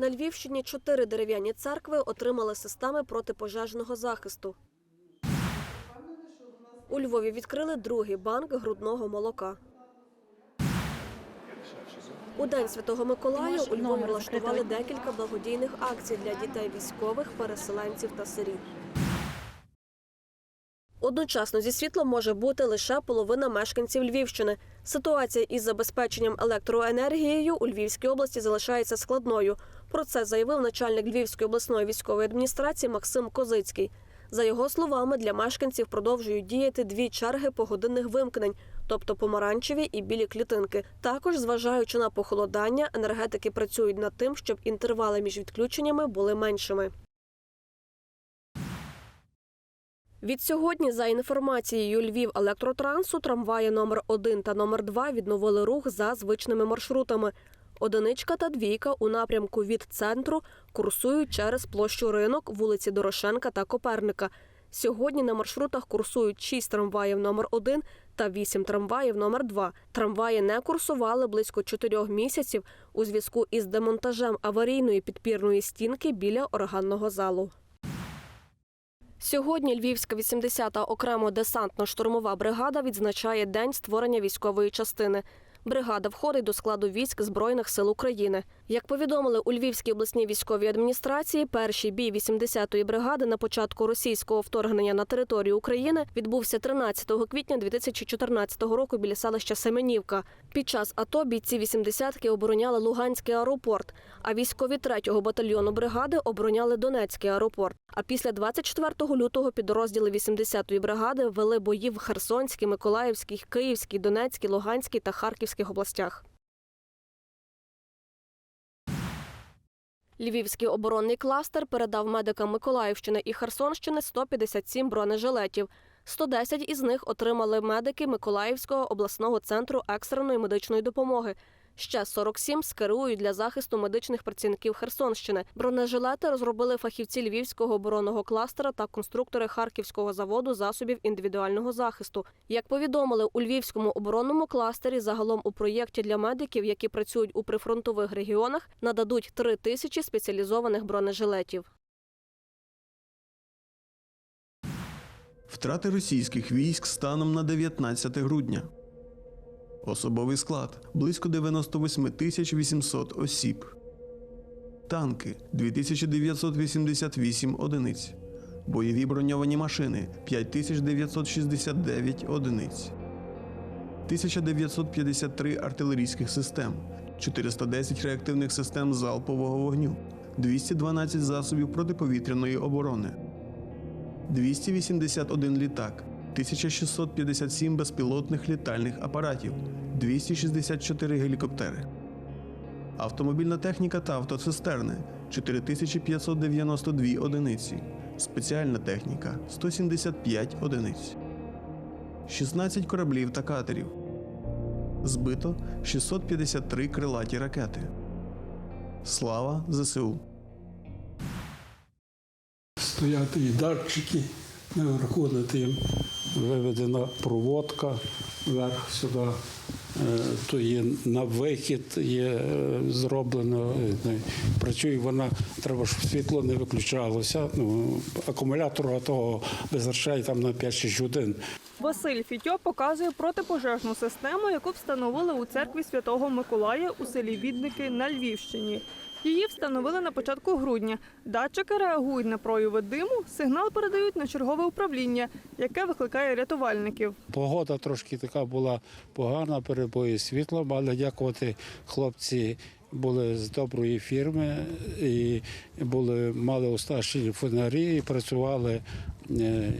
На Львівщині чотири дерев'яні церкви отримали системи протипожежного захисту. У Львові відкрили другий банк грудного молока. У День Святого Миколая у Львові влаштували декілька благодійних акцій для дітей військових, переселенців та сиріт. Одночасно зі світлом може бути лише половина мешканців Львівщини. Ситуація із забезпеченням електроенергією у Львівській області залишається складною. Про це заявив начальник Львівської обласної військової адміністрації Максим Козицький. За його словами, для мешканців продовжують діяти дві черги погодинних вимкнень, тобто помаранчеві і білі клітинки. Також, зважаючи на похолодання, енергетики працюють над тим, щоб інтервали між відключеннями були меншими. Від сьогодні, за інформацією Львів електротрансу, трамваї номер 1 та номер 2 відновили рух за звичними маршрутами. Одиничка та двійка у напрямку від центру курсують через площу ринок, вулиці Дорошенка та Коперника. Сьогодні на маршрутах курсують 6 трамваїв номер 1 та 8 трамваїв номер 2. Трамваї не курсували близько 4 місяців у зв'язку із демонтажем аварійної підпірної стінки біля органного залу. Сьогодні Львівська 80-та окремо десантно-штурмова бригада відзначає день створення військової частини. Бригада входить до складу військ Збройних сил України. Як повідомили у Львівській обласній військовій адміністрації, перший бій 80-ї бригади на початку російського вторгнення на територію України відбувся 13 квітня 2014 року біля селища Семенівка. Під час АТО бійці 80-ки обороняли Луганський аеропорт, а військові 3-го батальйону бригади обороняли Донецький аеропорт. А після 24 лютого підрозділи 80-ї бригади вели бої в Херсонській, Миколаївській, Київській, Донецькій, Луганській та Харківських областях. Львівський оборонний кластер передав медикам Миколаївщини і Херсонщини 157 бронежилетів. 110 із них отримали медики Миколаївського обласного центру екстреної медичної допомоги. Ще 47 скерують для захисту медичних працівників Херсонщини. Бронежилети розробили фахівці Львівського оборонного кластера та конструктори Харківського заводу засобів індивідуального захисту. Як повідомили у Львівському оборонному кластері, загалом у проєкті для медиків, які працюють у прифронтових регіонах, нададуть 3 тисячі спеціалізованих бронежилетів. Втрати російських військ станом на 19 грудня. Особовий склад близько 98 тисяч 800 осіб. Танки 2988 одиниць. Бойові броньовані машини 5969 одиниць. 1953 артилерійських систем, 410 реактивних систем залпового вогню, 212 засобів протиповітряної оборони. 281 літак, 1657 безпілотних літальних апаратів, 264 гелікоптери. Автомобільна техніка та автоцистерни 4592 одиниці. Спеціальна техніка 175 одиниць. 16 кораблів та катерів. Збито 653 крилаті ракети. Слава ЗСУ! стоять і датчики наверху над тим, виведена проводка вверх сюди. Е, То є на вихід є е, зроблено. е, Працює вона, треба, щоб світло не виключалося. Ну, акумулятор готового визначає там на 5-6 годин. Василь Фітьо показує протипожежну систему, яку встановили у церкві Святого Миколая у селі Відники на Львівщині. Її встановили на початку грудня. Датчики реагують на прояви диму, сигнал передають на чергове управління, яке викликає рятувальників. Погода трошки така була погана, перебої світлом, але дякувати хлопці були з доброї фірми і були, мали оснащені фонарі і працювали е,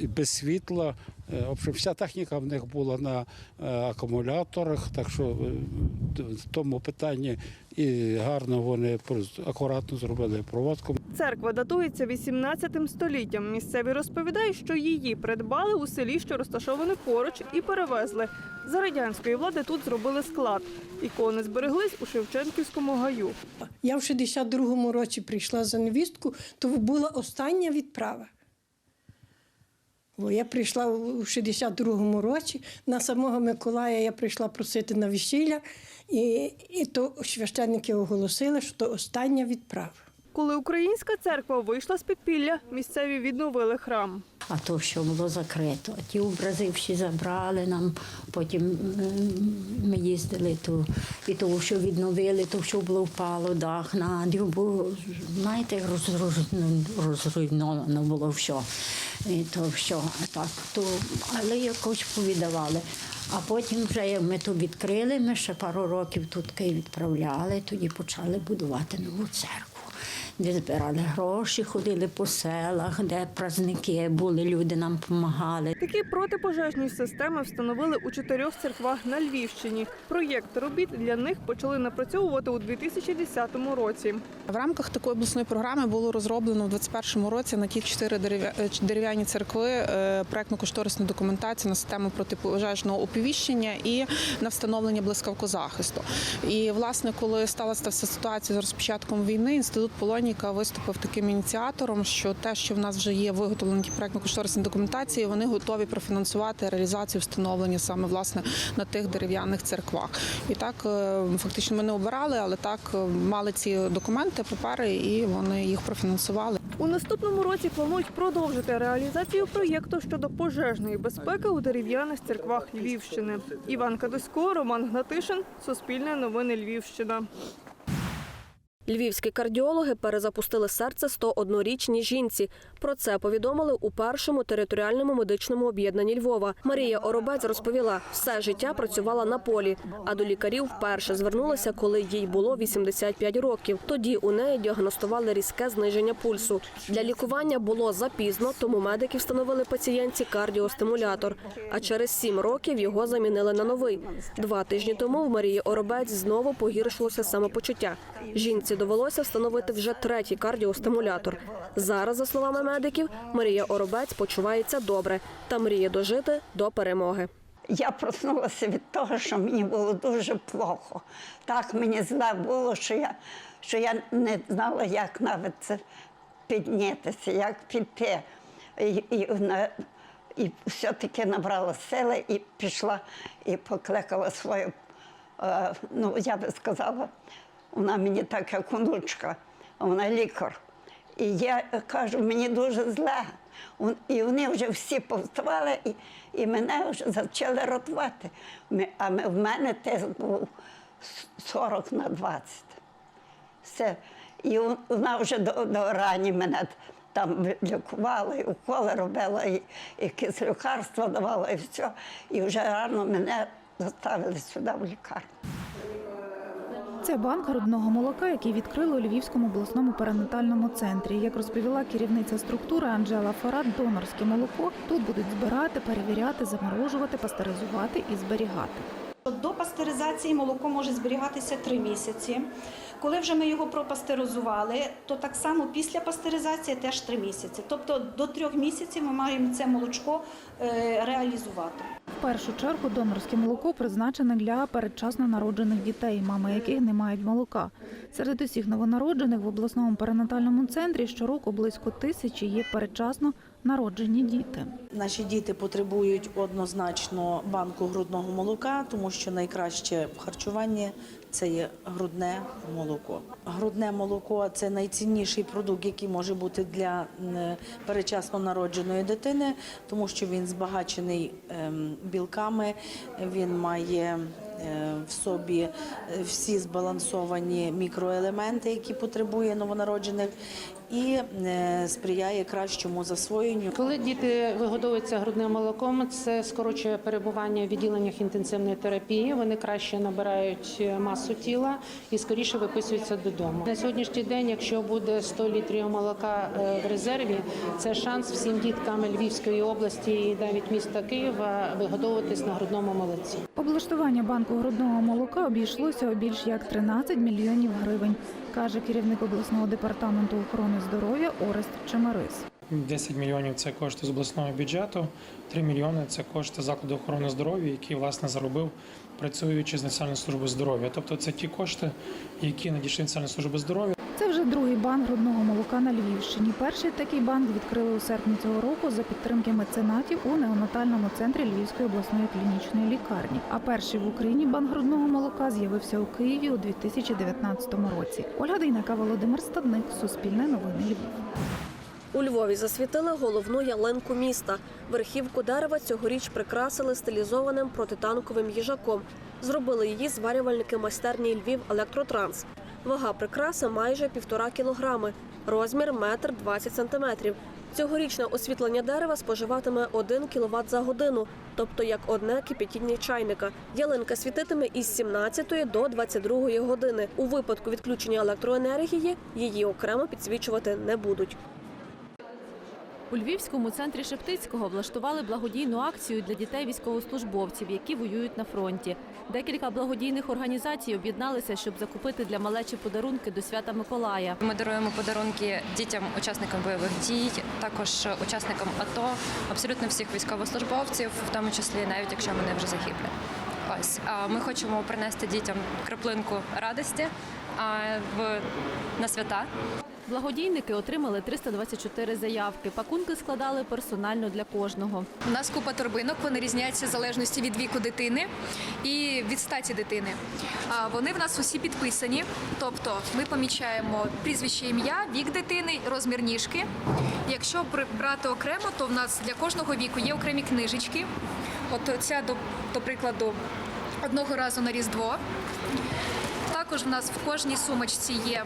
і без світла. Е, вся техніка в них була на е, акумуляторах, так що е, в тому питанні і гарно вони акуратно зробили проводку. Церква датується 18 століттям. Місцеві розповідають, що її придбали у селі, що розташоване поруч, і перевезли. За радянської влади тут зробили склад. Ікони збереглись у Шевченківському гаю. Я в 62-му році прийшла за невістку, то була остання відправа. Бо я прийшла у 62-му році. На самого Миколая я прийшла просити на весілля, і, і то священники оголосили, що то остання відправа. Коли українська церква вийшла з підпілля, місцеві відновили храм. А то все було закрито. Ті образи всі забрали нам, потім ми їздили, то, і то, що відновили, то що було впало, дах на бо знаєте, розруйновано було все. І то все, так, то, але якось повідавали. А потім вже як ми то відкрили, ми ще пару років тут відправляли, тоді почали будувати нову церкву де збирали гроші, ходили по селах, де праздники були, люди нам допомагали. Такі протипожежні системи встановили у чотирьох церквах на Львівщині. Проєкт робіт для них почали напрацьовувати у 2010 році. В рамках такої обласної програми було розроблено в 2021 році на ті чотири е, дерев'яні церкви е, проектно-кошторисну документацію на систему протипожежного оповіщення і на встановлення блискавкозахисту. І власне, коли сталася ця ситуація з розпочатком війни, інститут Полоніка виступив таким ініціатором, що те, що в нас вже є виготовлені ті проектно-кошторисні документації, вони готові профінансувати реалізацію встановлення саме власне на тих дерев'яних церквах. І так е, фактично ми не обирали, але так е, мали ці документи, папери, і вони їх профінансували. У наступному році планують продовжити реалізацію проєкту щодо пожежної безпеки у дерев'яних церквах Львівщини. Іван Кадусько, Роман Гнатишин, Суспільне новини Львівщина. Львівські кардіологи перезапустили серце 101-річній жінці. Про це повідомили у першому територіальному медичному об'єднанні Львова. Марія Оробець розповіла, все життя працювала на полі, а до лікарів вперше звернулася, коли їй було 85 років. Тоді у неї діагностували різке зниження пульсу. Для лікування було запізно, тому медики встановили пацієнтці кардіостимулятор. А через сім років його замінили на новий. Два тижні тому в Марії Оробець знову погіршилося самопочуття. Жінці довелося встановити вже третій кардіостимулятор. Зараз, за словами медиків, Марія Оробець почувається добре та мріє дожити до перемоги. Я проснулася від того, що мені було дуже плохо. Так мені зле було, що я, що я не знала, як навіть це піднятися, як піти. І, і, на- і все-таки набрала сили і пішла і покликала свою, е, ну я би сказала, вона мені так як онучка, вона лікар. І я кажу, мені дуже зле. І вони вже всі повставали, і, і мене вже почали рятувати. Ми- А в мене тест був 40 на 20. Все. І вона вже до, до рані мене там лікувала, і уколи робила, і якісь лікарства давала, і все. І вже рано мене доставили сюди в лікарню. Це банк грудного молока, який відкрили у Львівському обласному перинатальному центрі. Як розповіла керівниця структури Анжела Фарад, донорське молоко тут будуть збирати, перевіряти, заморожувати, пастеризувати і зберігати. До пастеризації молоко може зберігатися три місяці. Коли вже ми його пропастеризували, то так само після пастеризації теж три місяці. Тобто до трьох місяців ми маємо це молочко е, реалізувати. Першу чергу донорське молоко призначене для передчасно народжених дітей, мами яких не мають молока. Серед усіх новонароджених в обласному перинатальному центрі щороку близько тисячі є передчасно народжені діти. Наші діти потребують однозначно банку грудного молока, тому що найкраще в харчуванні це є грудне молоко. Грудне молоко це найцінніший продукт, який може бути для м, передчасно народженої дитини, тому що він збагачений ем, білками, він має е, в собі е, всі збалансовані мікроелементи, які потребує новонароджених, і е, сприяє кращому засвоєнню. Коли діти вигодовуються грудним молоком, це скорочує перебування в відділеннях інтенсивної терапії. Вони краще набирають масу тіла і скоріше виписуються додому. На сьогоднішній день, якщо буде 100 літрів молока е, в резерві, це шанс всім діткам Львівської області і навіть міста Києва вигодовуватись на грудному молоці. Облаштування банку грудного молока обійшлося у більш як 13 мільйонів гривень, каже керівник обласного департаменту охорони здоров'я Орест Чемарис. 10 мільйонів це кошти з обласного бюджету, 3 мільйони це кошти закладу охорони здоров'я, які власне заробив працюючи з Національною службою здоров'я. Тобто це ті кошти, які надійшли Національної служби здоров'я. Це вже другий банк грудного молока на Львівщині. Перший такий банк відкрили у серпні цього року за підтримки меценатів у неонатальному центрі Львівської обласної клінічної лікарні. А перший в Україні банк грудного молока з'явився у Києві у 2019 році. Ольга Дейнака, Володимир Стадник, Суспільне новини Львів. У Львові засвітили головну ялинку міста. Верхівку дерева цьогоріч прикрасили стилізованим протитанковим їжаком. Зробили її зварювальники майстерні Львів Електротранс. Вага прикраси майже півтора кілограми, розмір метр двадцять сантиметрів. Цьогорічне освітлення дерева споживатиме 1 кВт за годину, тобто як одне кипятіння чайника. Ялинка світитиме із 17 до 22 години. У випадку відключення електроенергії її окремо підсвічувати не будуть. У Львівському центрі Шептицького влаштували благодійну акцію для дітей військовослужбовців, які воюють на фронті. Декілька благодійних організацій об'єдналися, щоб закупити для малечі подарунки до свята Миколая. Ми даруємо подарунки дітям, учасникам бойових дій, також учасникам АТО, абсолютно всіх військовослужбовців, в тому числі навіть якщо вони вже загиблі. Ось ми хочемо принести дітям краплинку радості в на свята. Благодійники отримали 324 заявки. Пакунки складали персонально для кожного. У нас купа торбинок, вони різняться в залежності від віку дитини і від статі дитини. Вони в нас усі підписані. Тобто ми помічаємо прізвище ім'я, вік дитини, розмір ніжки. Якщо бр- брати окремо, то в нас для кожного віку є окремі книжечки. От ця, до, до прикладу, одного разу на Різдво. Також в нас в кожній сумочці є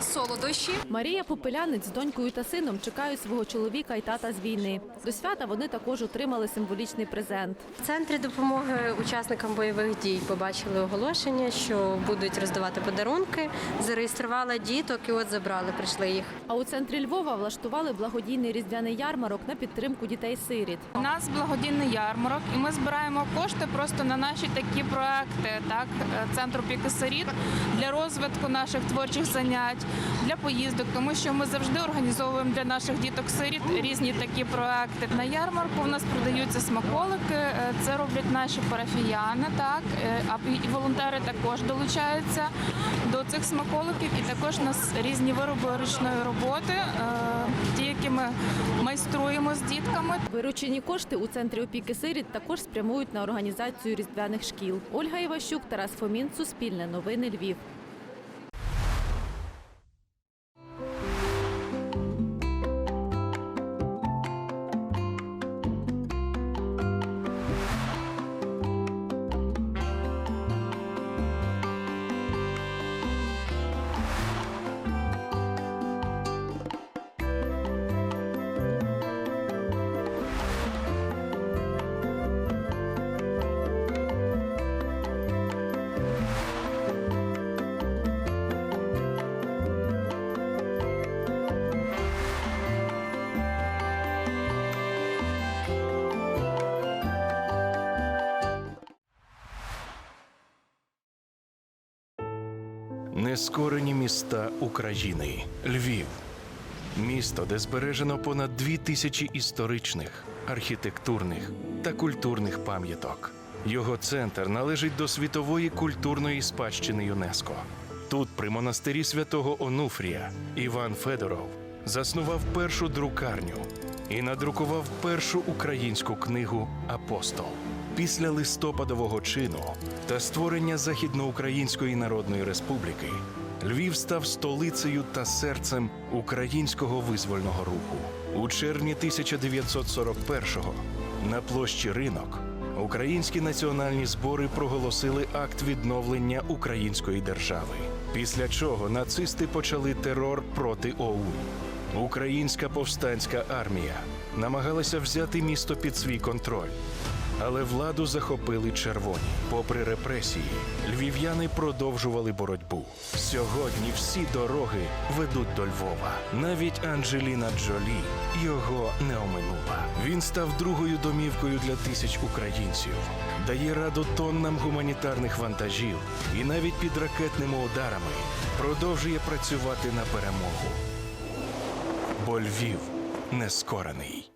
солодощі. Марія Попелянець з донькою та сином чекають свого чоловіка і тата з війни. До свята вони також отримали символічний презент. В центрі допомоги учасникам бойових дій побачили оголошення, що будуть роздавати подарунки. Зареєструвала діток і от забрали, прийшли їх. А у центрі Львова влаштували благодійний різдвяний ярмарок на підтримку дітей-сиріт. У нас благодійний ярмарок, і ми збираємо кошти просто на наші такі проекти, так е, центру опіки сиріт для розвитку наших творчих занять, для поїздок, тому що ми завжди організовуємо для наших діток сиріт різні такі проекти. На ярмарку у нас продаються смаколики. е, Це роблять наші парафіяни, так е, а волонтери також долучаються до цих смаколиків. І також у нас різні вироби ручної роботи, е, ті, які ми майструємо з дітками. Виручені кошти у центрі опіки сиріт також спрямують на організацію різдвяних шкіл. Ольга Іващук, Тарас Фомін, Суспільне новини Львів. Нескорені міста України. Львів. Місто, де збережено понад дві тисячі історичних, архітектурних та культурних пам'яток. Його центр належить до світової культурної спадщини ЮНЕСКО. Тут, при монастирі святого Онуфрія, Іван Федоров заснував першу друкарню і надрукував першу українську книгу Апостол. Після листопадового чину та створення Західноукраїнської Народної Республіки Львів став столицею та серцем українського визвольного руху. У червні 1941-го на площі Ринок українські національні збори проголосили акт відновлення української держави. Після чого нацисти почали терор проти ОУН. Українська повстанська армія намагалася взяти місто під свій контроль. Але владу захопили червоні. Попри репресії, львів'яни продовжували боротьбу. Сьогодні всі дороги ведуть до Львова. Навіть Анджеліна Джолі його не оминула. Він став другою домівкою для тисяч українців, дає раду тоннам гуманітарних вантажів і навіть під ракетними ударами продовжує працювати на перемогу. Бо Львів нескорений.